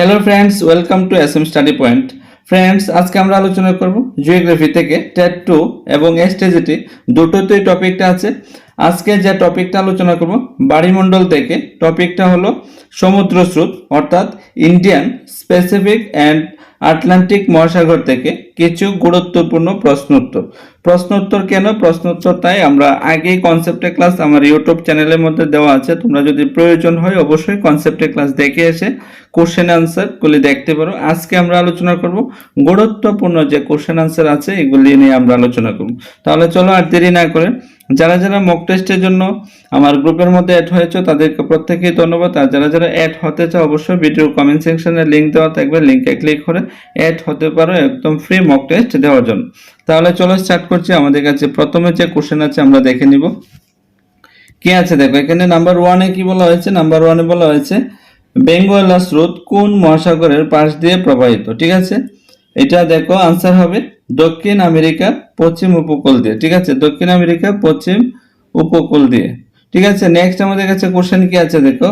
Hello friends welcome to S M study point friends আজকে আমরা আলোচনা করব জিওগ্রাফি থেকে টেট টু এবং এসটিজিটি দুটোতেই টপিকটা আছে। আজকে যে টপিকটা আলোচনা করব, বাড়িমণ্ডল থেকে টপিকটা হলো সমুদ্র স্রোত অর্থাৎ ইন্ডিয়ান স্পেসিফিক অ্যান্ড আটলান্টিক মহাসাগর থেকে কিছু গুরুত্বপূর্ণ প্রশ্নোত্তর। প্রশ্নোত্তর কেন? প্রশ্নোত্তর তাই আমরা আগেই কনসেপ্টের ক্লাস আমার ইউটিউব চ্যানেলের মধ্যে দেওয়া আছে। তোমরা যদি প্রয়োজন হয় অবশ্যই কনসেপ্টের ক্লাস দেখে এসে কোশ্চেন আনসার গুলি দেখতে পারো। আজকে আমরা আলোচনা করব গুরুত্বপূর্ণ যে কোশ্চেন আনসার আছে, এগুলি নিয়ে আমরা আলোচনা করব। তাহলে চলো আর দেরি না করে যারা যারা মক টেস্টের জন্য আমার গ্রুপের মধ্যে অ্যাড হয়েছে, তাদেরকে প্রত্যেকেই ধন্যবাদ। আর যারা যারা অ্যাড হতে চাও, অবশ্যই ভিডিওর কমেন্ট সেকশনে লিঙ্ক দেওয়া থাকবে। লিঙ্কে ক্লিক করে অ্যাড হতে পারো একদম ফ্রি মক টেস্ট দেওয়ার জন্য। তাহলে চলো স্টার্ট করছি। আমাদের কাছে প্রথমে যে কোশ্চেন আছে, আমরা দেখে নিব। কি আছে? দেখো, এখানে নাম্বার ওয়ানে কি বলা হয়েছে? নাম্বার ওয়ানে বলা হয়েছে বেঙ্গলা স্রোত কোন মহাসাগরের পাশ দিয়ে প্রবাহিত? ঠিক আছে? এটা দেখো আনসার হবে। দক্ষিণ আমেরিকা, পশ্চিম উপকূল দিয়ে, ঠিক আছে? দক্ষিণ আমেরিকা, পশ্চিম উপকূল দিয়ে, ঠিক আছে? নেক্সট আমাদের কাছে কোশ্চেন কি আছে দেখো?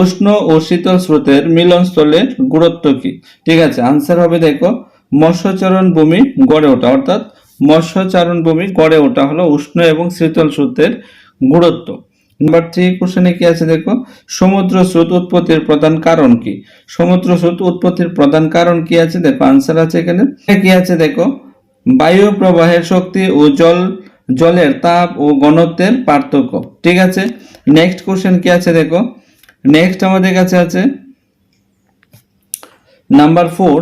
উষ্ণ ও শীতল স্রোতের মিলনস্থলের গুরুত্ব কি? ঠিক আছে আনসার হবে দেখো, মৎস্যচারণ ভূমি গড়ে ওঠা, অর্থাৎ মৎস্যচারণ ভূমি গড়ে ওঠা হলো উষ্ণ এবং শীতল স্রোতের গুরুত্ব। নাম্বার থ্রি কোশ্চেনে কি আছে দেখো? সমুদ্র স্রোত উৎপত্তির প্রধান কারণ কি? সমুদ্র স্রোত উৎপত্তির প্রধান কারণ কি আছে? দেখো আনসার আছে এখানে। কি আছে দেখো? বায়ু প্রবাহের শক্তি ও জল, জলের তাপ ও ঘনত্বের পার্থক্য। ঠিক আছে? নেক্সট কোশ্চেন কি আছে দেখো? নেক্সট আমাদের কাছে আছে নাম্বার ফোর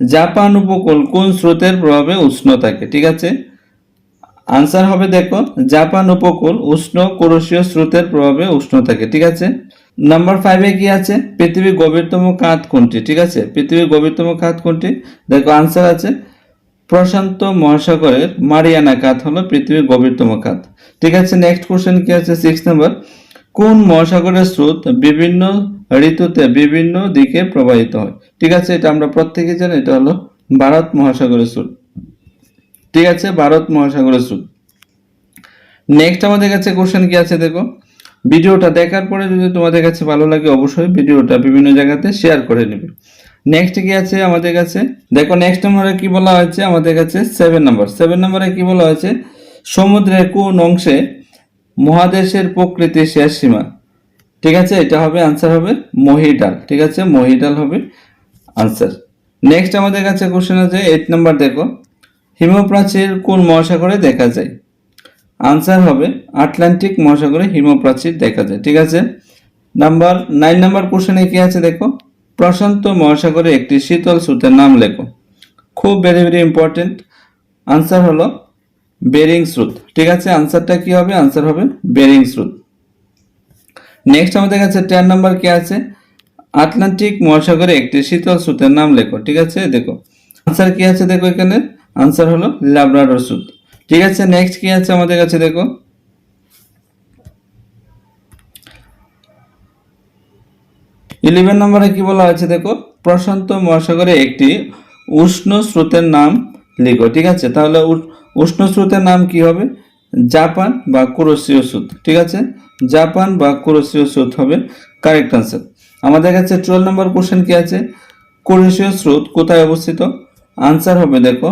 জাপান উপকূল কোন স্রোতের প্রভাবে উষ্ণ থাকে? ঠিক আছে? আনসার হবে দেখো, জাপান উপকূল উষ্ণ কোরসীয় স্রোতের প্রভাবে উষ্ণ থাকে। ঠিক আছে? নাম্বার ফাইভে কি আছে? পৃথিবীর গভীরতম কাঁধ কোনটি? ঠিক আছে? পৃথিবীর গভীরতম খাত কোনটি? দেখো আনসার আছে। প্রশান্ত মহাসাগরের মারিয়ানা খাত হলো পৃথিবীর গভীরতম খাত ঠিক আছে নেক্সট কোশ্চেন কি আছে? সিক্স নাম্বার কোন মহাসাগরের স্রোত বিভিন্ন ঋতুতে বিভিন্ন দিকে প্রবাহিত হয়? ঠিক আছে, এটা আমরা প্রত্যেকে জানি, এটা হলো ভারত মহাসাগরের স্রোত। ঠিক আছে, ভারত মহাসাগরের স্রোত। নেক্সট আমাদের কাছে কোশ্চেন কি আছে দেখো? ভিডিওটা দেখার পরে যদি তোমাদের কাছে ভালো লাগে, অবশ্যই ভিডিওটা বিভিন্ন জায়গাতে শেয়ার করে নেবে। নেক্সট কি আছে আমাদের কাছে? দেখো নেক্সট নম্বরে কি বলা হয়েছে? আমাদের কাছে সেভেন নম্বর সেভেন নম্বরে কি বলা হয়েছে? সমুদ্রের কোন অংশে মহাদেশের প্রকৃতি শেষ সীমা। ঠিক আছে? এটা হবে আনসার হবে মহিডাল ঠিক আছে? মহিডাল হবে আনসার নেক্সট আমাদের কাছে কোশ্চেন আছে এইট নাম্বার দেখো। হিমপ্রাচীর কোন মহাসাগরে দেখা যায়? আনসার হবে আটলান্টিক মহাসাগরে হিমপ্রাচীর দেখা যায়। ঠিক আছে? নাম্বার নাইন নাম্বার কোশ্চেনে কি আছে দেখো? প্রশান্ত মহাসাগরে একটি শীতল স্রোতের নাম লেখো। খুব ভেরি ভেরি ইম্পর্টেন্ট আনসার হলো বেরিং স্রোত। ঠিক আছে আনসারটা কি হবে? আনসার হবে বেরিং স্রোত। নেক্সট আমাদের কাছে টেন নাম্বার কি আছে? আটলান্টিক মহাসাগরে একটি শীতল স্রোতের নাম লেখো। ঠিক আছে, দেখো। আনসার কি আছে দেখো এখানে? আনসার হলো ল্যাব্রাডর স্রোত। ঠিক আছে নেক্সট কি আছে আমাদের কাছে দেখো? ইলেভেন নম্বরে কি বলা হয়েছে দেখো? প্রশান্ত মহাসাগরে একটি উষ্ণ স্রোতের নাম লিখো, ঠিক আছে? তাহলে উষ্ণ স্রোতের নাম কি হবে? জাপান বা কুরসীয় স্রোত, ঠিক আছে? জাপান বা কুরসীয় স্রোত হবে কারেক্ট আনসার আমাদের কাছে টুয়েলভ নম্বর কোশ্চেন কি আছে? কুরসীয় স্রোত কোথায় অবস্থিত? আনসার হবে দেখো,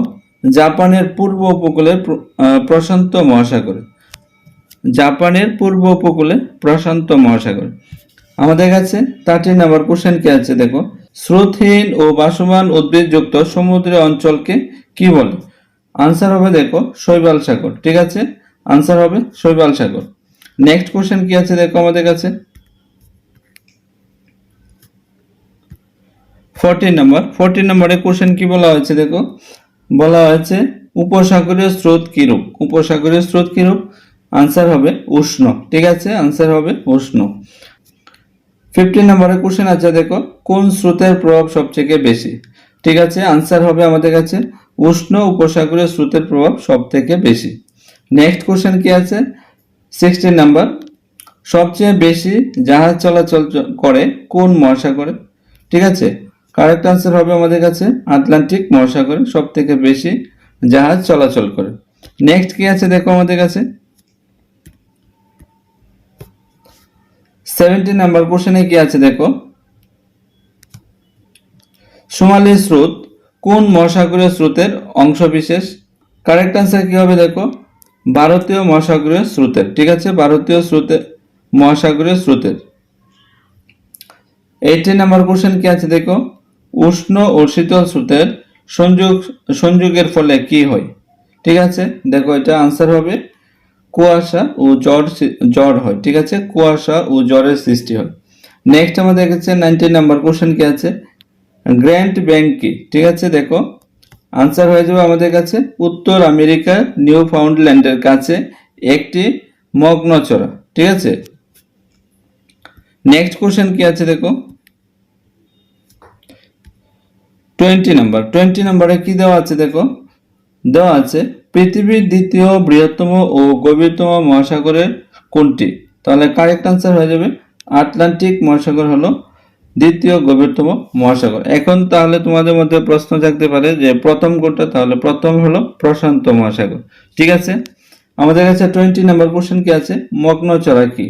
জাপানের পূর্ব উপকূলে প্রশান্ত মহাসাগরে। জাপানের পূর্ব উপকূলে প্রশান্ত মহাসাগর। আমাদের কাছে থার্টিন নাম্বার কোশ্চেন কি আছে দেখো? স্রোতহীন ও বাসমান উদ্ভিদযুক্ত সমুদ্র অঞ্চলকে কি বলে? আনসার হবে দেখো, শৈবাল সাগর, ঠিক আছে? আনসার হবে শৈবাল সাগর। নেক্সট কোশ্চেন কি আছে দেখো আমাদের কাছে? ফোরটিন নাম্বার ফোরটিন নাম্বারে কোশ্চেন কি বলা হয়েছে দেখো? বলা হয়েছে, উপসাগরীয় স্রোত কিরূপ? উপসাগরীয় স্রোত কিরূপ? আনসার হবে উষ্ণ, ঠিক আছে? আনসার হবে উষ্ণ। ফিফটিন নম্বরে কোশ্চেন আছে, দেখো, কোন স্রোতের প্রভাব সবথেকে বেশি? ঠিক আছে আনসার হবে আমাদের কাছে, উষ্ণ উপসাগরের স্রোতের প্রভাব সব থেকে বেশি। নেক্সট কোশ্চেন কি আছে? সিক্সটিন নাম্বার সবচেয়ে বেশি জাহাজ চলাচল করে কোন মহাসাগরে? ঠিক আছে কারেক্ট আনসার হবে আমাদের কাছে, আটলান্টিক মহাসাগরে সব থেকে বেশি জাহাজ চলাচল করে। নেক্সট কি আছে দেখো আমাদের কাছে? সেভেন্টি নাম্বার কোশ্চেনে কি আছে দেখো? সোমালি স্রোত কোন মহাসাগরীয় স্রোতের অংশবিশেষ কারেক্ট আনসার কি হবে দেখো? ভারতীয় মহাসাগরীয় স্রোতের, ঠিক আছে? ভারতীয় স্রোতের মহাসাগরীয় স্রোতের। এইটি নাম্বার কোশ্চেন কি আছে দেখো? উষ্ণ ও শীতল স্রোতের সংযোগ, সংযোগের ফলে কি হয়? ঠিক আছে? দেখো এটা আনসার হবে। কুয়াশা ও জ্বর জ্বর হয়, ঠিক আছে? কুয়াশা ও জ্বরের সৃষ্টি হয়। নেক্সট আমাদের কাছে নাইনটিন নাম্বার কোশ্চেন কি আছে? গ্র্যান্ড ব্যাংক ঠিক আছে, দেখো। আনসার হয়ে যাবে আমাদের কাছে। উত্তর আমেরিকার নিউ ফাউন্ডল্যান্ডের কাছে একটি মগ্নচড়া ঠিক আছে? নেক্সট কোশ্চেন কি আছে, দেখো? টোয়েন্টি নাম্বার টোয়েন্টি নাম্বারে কি দেওয়া আছে, দেখো? দেওয়া আছে পৃথিবীর দ্বিতীয় বৃহত্তম ও গভীরতম মহাসাগরের কোনটি? তাহলে কারেক্ট আনসার হয়ে যাবে। আটলান্টিক মহাসাগর হলো দ্বিতীয় গভীরতম মহাসাগর। এখন তাহলে তোমাদের মধ্যে প্রশ্ন জাগতে পারে যে প্রথম কোনটা? তাহলে প্রথম হলো প্রশান্ত মহাসাগর। ঠিক আছে? আমাদের কাছে টোয়েন্টি নাম্বার কোশ্চেন কি আছে? মগ্নচড়া কি?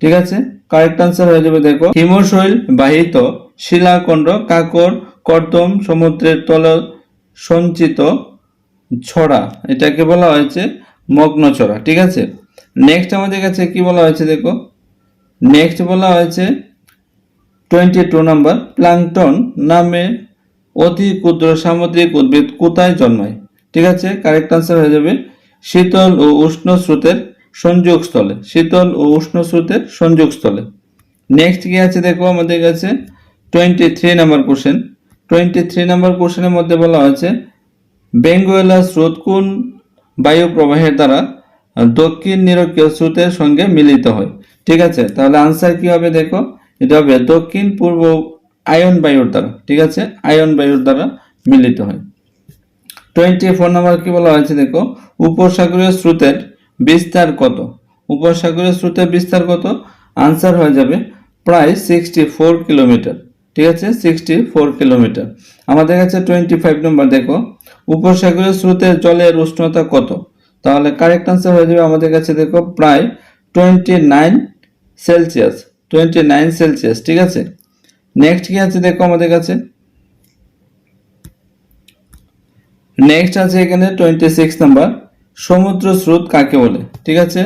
ঠিক আছে? কারেক্ট আনসার হয়ে যাবে দেখো। হিমশৈল বাহিত শিলাখণ্ড কাকর, কর্দম সমুদ্রের তল সঞ্চিত ছড়া, এটাকে বলা হয়েছে মগ্নচড়া ঠিক আছে? নেক্সট আমাদের কাছে কি বলা হয়েছে দেখো? নেক্সট বলা হয়েছে টোয়েন্টি টু নাম্বার প্লাংটন নামে অতি ক্ষুদ্র সামুদ্রিক উদ্ভিদ কোথায় জন্মায়? ঠিক আছে? কারেক্ট আনসার হয়ে যাবে শীতল ও উষ্ণ স্রোতের সংযোগস্থলে, শীতল ও উষ্ণ স্রোতের সংযোগস্থলে। নেক্সট কি আছে দেখো আমাদের কাছে? Twenty three number question twenty three number কোশ্চেনের মধ্যে বলা হয়েছে বেঙ্গুয়েলা স্রোত কোন বায়ু প্রবাহের দ্বারা দক্ষিণ নিরক্ষীয় স্রোতের সঙ্গে মিলিত হয়? ঠিক আছে, তাহলে আনসার কি হবে দেখো? এটা হবে দক্ষিণ পূর্ব আয়ন বায়ুর দ্বারা, ঠিক আছে? আয়ন বায়ুর দ্বারা মিলিত হয়। টোয়েন্টি ফোর নাম্বার কি বলা হয়েছে দেখো? উপসাগরীয় স্রোতের বিস্তার কত? উপসাগরীয় স্রোতের বিস্তার কত? আনসার হয়ে যাবে প্রায় সিক্সটি ফোর কিলোমিটার ঠিক আছে? সিক্সটি ফোর কিলোমিটার আমাদের কাছে টোয়েন্টি ফাইভ নম্বর দেখো। উপসাগরীয় স্রোতের জলের উষ্ণতা কত? তাহলে কারেক্ট আনসার হয়ে যাবে আমাদের কাছে দেখো প্রায় twenty nine Celsius twenty nine Celsius ঠিক আছে? নেক্সট কি আছে দেখো আমাদের কাছে? নেক্সট আছে এখানে টোয়েন্টি সিক্স নাম্বার সমুদ্র স্রোত কাকে বলে? ঠিক আছে?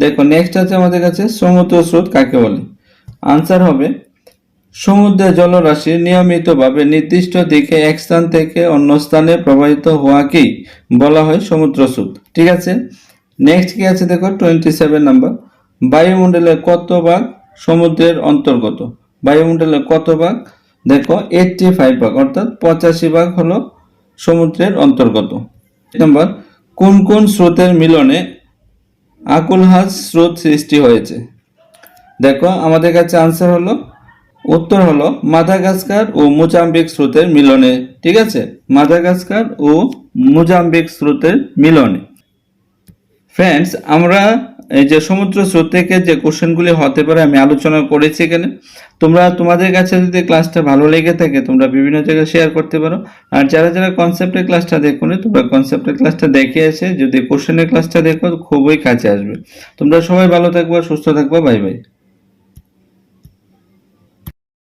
দেখো নেক্সট আছে আমাদের কাছে সমুদ্র স্রোত কাকে বলে? আনসার হবে সমুদ্রের জলরাশি নিয়মিতভাবে নির্দিষ্ট দিকে এক স্থান থেকে অন্য স্থানে প্রবাহিত হওয়াকেই বলা হয় সমুদ্র স্রোত ঠিক আছে? নেক্সট কি আছে দেখো? টোয়েন্টি সেভেন নাম্বার বায়ুমণ্ডলের কত ভাগ সমুদ্রের অন্তর্গত? বায়ুমণ্ডলের কত ভাগ? দেখো এইটটি ফাইভ ভাগ, অর্থাৎ পঁচাশি ভাগ হলো সমুদ্রের অন্তর্গত। নাম্বার কোন কোন স্রোতের মিলনে আকুলহাস স্রোত সৃষ্টি হয়েছে? দেখো, আমাদের কাছে আনসার হলো উত্তর হলো মাদাগাস্কার ও মোজাম্বিক স্রোতের মিলনে, ঠিক আছে? মাদাগাস্কার ও মোজাম্বিক স্রোতের মিলনে। ফ্রেন্ডস আমরা এই যে সমুদ্র স্রোত থেকে যে কোশ্চেনগুলি হতে পারে আমি আলোচনা করেছি এখানে। তোমরা তোমাদের কাছে যদি ক্লাসটা ভালো লেগে থাকে, তোমরা বিভিন্ন জায়গায় শেয়ার করতে পারো। আর যারা যারা কনসেপ্টের ক্লাসটা দেখো নি তোমরা কনসেপ্টের ক্লাসটা দেখে এসে যদি কোশ্চেনের ক্লাসটা দেখো, খুবই কাছে আসবে। তোমরা সবাই ভালো থাকবে, সুস্থ থাকবে বাই বাই